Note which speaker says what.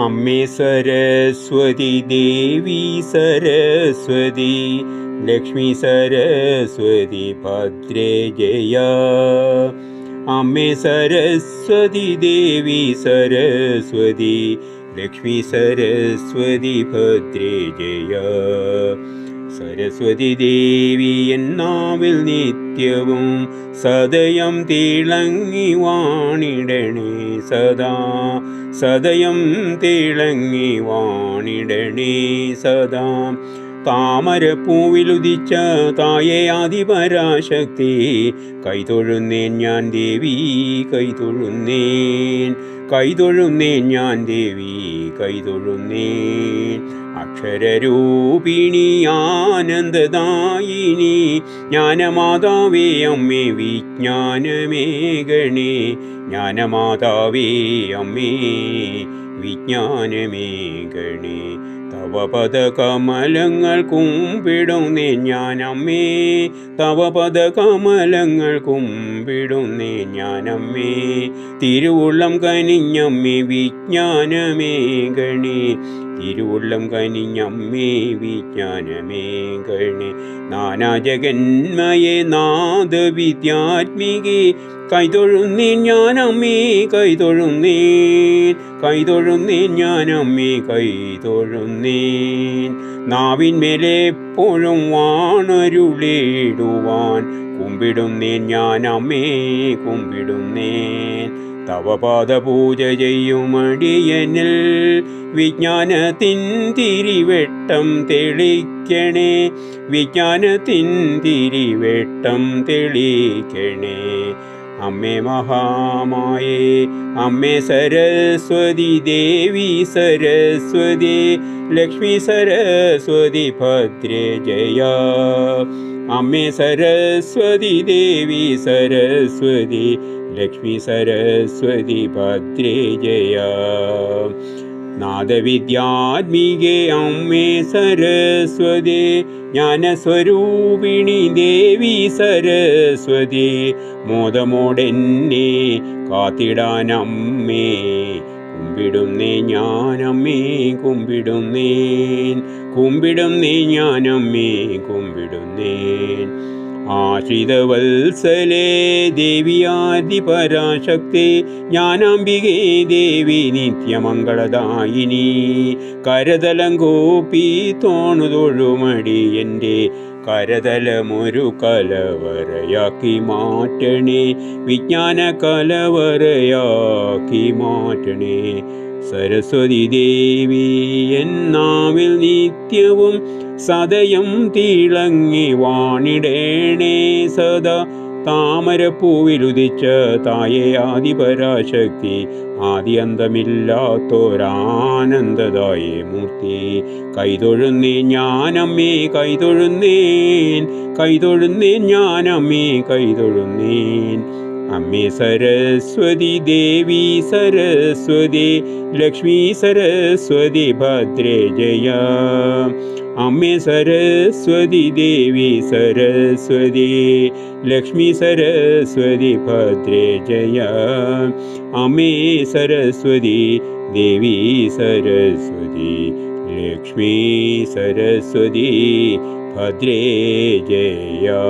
Speaker 1: अम्मे सरस्वती देवी सरस्वती लक्ष्मी सरस्वती भद्रे जया अम्मे सरस्वती देवी सरस्वती लक्ष्मी सरस्वती भद्रे जया സരസ്വതി ദേവി എന്നാവിൽ നിത്യവും സദയം തിളങ്ങി വാണിടണേ സദാ. സദയം തിളങ്ങി വാണിടണേ സദാ. താമരപ്പൂവിലുദിച്ച തായേ ആദിപരാശക്തി കൈതൊഴുന്നേൻ ഞാൻ ദേവി കൈതൊഴുന്നേൻ കൈതൊഴുന്നേൻ ഞാൻ ദേവി കൈതൊഴുന്നേൻ. അക്ഷരരൂപിണി ആനന്ദദായിനി. ജ്ഞാനമാതാവേ അമ്മേ വിജ്ഞാനമേഗണേ ജ്ഞാനമാതാവേ അമ്മേ വിജ്ഞാനമേഗണേ തവ പദകമലങ്ങൾ കുമ്പിടുന്നേ ഞാനമ്മേ തവ പദകമലങ്ങൾ കുമ്പിടുന്നേ ഞാനമ്മേ തിരുവുള്ളം കനിഞ്ഞമ്മേ വിജ്ഞാനമേകണേ. തിരുവുള്ളം കനിഞ്ഞമ്മേ വിജ്ഞാനമേ വിജ്ഞാനമേകണേ നാനാജഗന്മയെ നാദ വിദ്യാത്മികേ കൈതൊഴുന്നീൻ ഞാനമ്മേ കൈതൊഴുന്നീൻ. കൈതൊഴുന്നീൻ ഞാനമ്മേ കൈതൊഴുന്നീൻ. നാവിന്മേലെപ്പോഴും വാണരുളിടുവാൻ. കുമ്പിടുന്നേൻ ഞാനമ്മേ കുമ്പിടുന്നേൻ. തവപാദ പൂജ ചെയ്യുമടിയനിൽ വിജ്ഞാനത്തിൻ തിരിവെട്ടം തെളിക്കണേ വിജ്ഞാനത്തിൻ തിരിവെട്ടം തെളിക്കണേ അമ്മേ മഹാമായേ അമ്മേ സരസ്വതി ദേവി സരസ്വതി ലക്ഷ്മി സരസ്വതി ഭദ്രേ ജയ അമ്മേ സരസ്വതി ദേവി സരസ്വതി ലക്ഷ്മി സരസ്വതി ഭദ്രേ ജയ നാദവിദ്യാത്മികേ അമ്മേ സരസ്വതി ജ്ഞാനസ്വരൂപിണി ദേവി സരസ്വതി മോദമോടെന്നെ കാത്തിടാനമ്മേ. കുമ്പിടുന്നേ ഞാനമ്മേ കുമ്പിടുന്നേൻ കുമ്പിടുന്നേ ഞാനമ്മേ കുമ്പിടുന്നേൻ. ആശ്രിതവത്സലേ ദേവിയാദിപരാശക്തി ജ്ഞാനാംബികേ ദേവി നിത്യമംഗളദായിനി. കരതലം കോപ്പി തോണുതൊഴുമടി എന്റെ കരതലമൊരു കലവറയാക്കി മാറ്റണേ വിജ്ഞാന കലവറയാക്കി മാറ്റണേ. സരസ്വതി ദേവി എന്നാവിൽ നിത്യവും സദയം തിളങ്ങി വാണിടേണേ സദാ. താമരപ്പൂവിലുദിച്ച തായേ ആദിപരാശക്തി ആദിയന്തമില്ലാത്തൊരാനന്ദദായേ മൂർത്തി. കൈതൊഴുന്നേ ഞാനമ്മേ കൈതൊഴുന്നേൻ കൈതൊഴുന്നേൻ ഞാനമ്മേ കൈതൊഴുന്നേൻ. अम्मे सरस्वती देवी सरस्वती लक्ष्मी सरस्वती भद्रे जया अम्मे सरस्वती देवी सरस्वती लक्ष्मी सरस्वती भद्रे जया अम्मे सरस्वती देवी सरस्वती लक्ष्मी सरस्वती भद्रे जया